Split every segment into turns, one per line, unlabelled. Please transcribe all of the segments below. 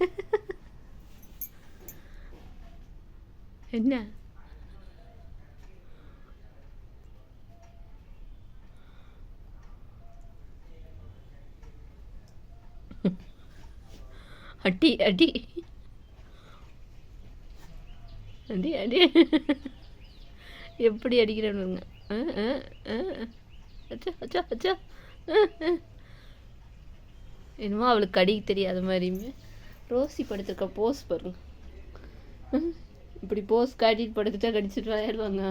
என்ன? அடி அடி. அடி அடி. எப்படி அடிக்கிறவனுங்க அச்சா அச்சா அச்சா. என்னமோ அவளுக்கு அடிக்க தெரியாத மாதிரியுமே. ரோசி படுத்திருக்க போஸ் பாருங்க இப்படி போஸ் காட்டிட்டு படுத்துட்டா கடிச்சிட்டு விளையாடுவாங்க.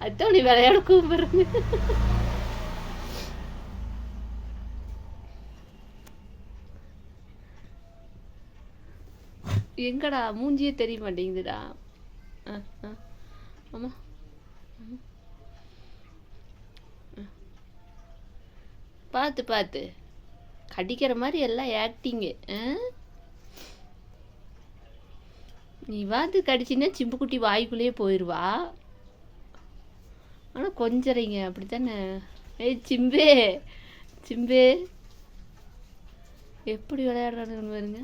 அதான் நீ விளையாட கூப்பிடுறேங்க எங்கடா? மூஞ்சியே தெரிய மாட்டேங்குதுடா. ஆ ஆ. ஆமாம் பார்த்து பார்த்து. கடிக்கிற மாதிரி எல்லாம் ஆக்டிங்கு நீ வாத்து கடிச்சின்னா சிம்புக்குட்டி வாய்க்குள்ளேயே போயிடுவா ஆனால் கொஞ்சறீங்க அப்படித்தானே? ஏய் சிம்பே சிம்பே. எப்படி விளையாடுறானுங்க பாருங்க.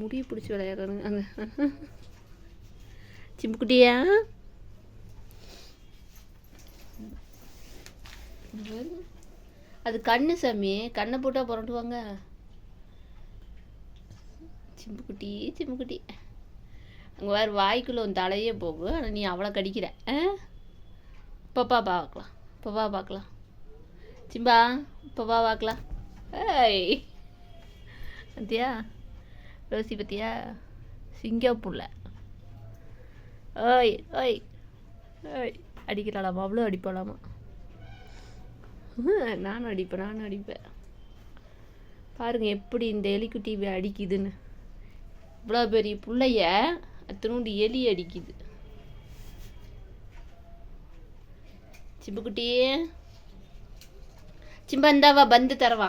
முடிய பிடிச்சி விளையாடுறானுங்க. அங்கே சிம்புக்குட்டியா? பாருங்க. அது கண்ணு சாமி. கண்ணை போட்டால் புரண்டுவாங்க சிம்புக்குட்டி சிம்புக்குட்டி. அங்கே வேறு வாய்க்குள்ளே உன் தலையே போகும் ஆனால் நீ அவ்வளோ கடிக்கிற. ஆ? பப்பா பார்க்கலாம் பப்பா பார்க்கலாம் சிம்பா பப்பா பார்க்கலாம் ஏய். பத்தியா? ரோசி பத்தியா? சிங்கப்பூரில். ஓய் ஓய். ஓய். அடிக்கிறாளாமா அவ்வளோ அடிப்பாளாமா? நானும் அடிப்பேன் நானும் அடிப்பேன். பாருங்கள் எப்படி இந்த எலிக்குட்டி இவ அடிக்குதுன்னு. இவ்வளோ பெரிய புள்ளைய அத்தனோண்டு எலி அடிக்குது. சிம்புக்குட்டியே. சிம்பா இந்தாவா பந்து தரவா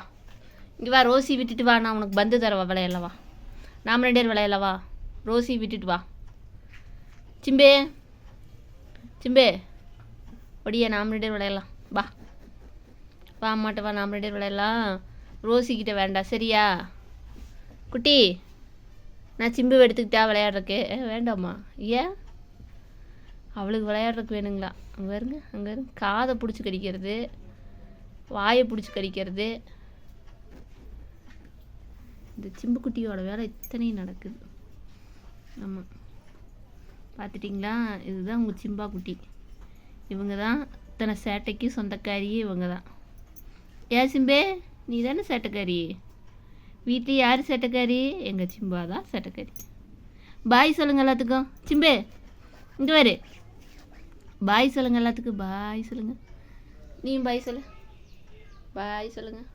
இங்கே வா ரோசி விட்டுட்டு வா நான் உனக்கு பந்து தரவா விளையாடலவா நாம் ரெண்டு பேர் விளையாடலவா ரோசி விட்டுட்டு வா. சிம்பே. சிம்பே. ஒடியா நாம் ரெண்டு பேர் விளையாடலாம். வா. வா அம்மாட்ட வா நாம ரெண்டு விளையாடலாம். ரோசி கிட்ட வேண்டாம் சரியா? குட்டி நான் சிம்பு எடுத்துக்கிட்டா விளையாடுறக்கு வேண்டாமா வேண்டாம்மா. ஏன்? அவளுக்கு விளையாடுறதுக்கு வேணுங்களா? அங்கே இருங்க அங்கே இருங்க காதை பிடிச்சி கடிக்கிறது வாயை பிடிச்சி கடிக்கிறது. இந்த சிம்புக்குட்டியோட வேலை இத்தனையும் நடக்குது. ஆமாம் பார்த்துட்டிங்களா? இதுதான் உங்கள் சிம்பா குட்டி. இவங்க தான் இத்தனை சேட்டைக்கு சொந்தக்காரியே இவங்க தான் ஏன் சிம்பே நீ தானே சட்டக்காரி வீட்டில் யார் சட்டக்காரி எங்கள் சிம்பா தான் சட்டக்காரி பாய் சொல்லுங்கள் எல்லாத்துக்கும். சிம்பே இங்கே வரு. பாய் சொல்லுங்கள் எல்லாத்துக்கும். பாய் சொல்லுங்கள் நீயும் பாய் சொல்லு. பாய் சொல்லுங்கள்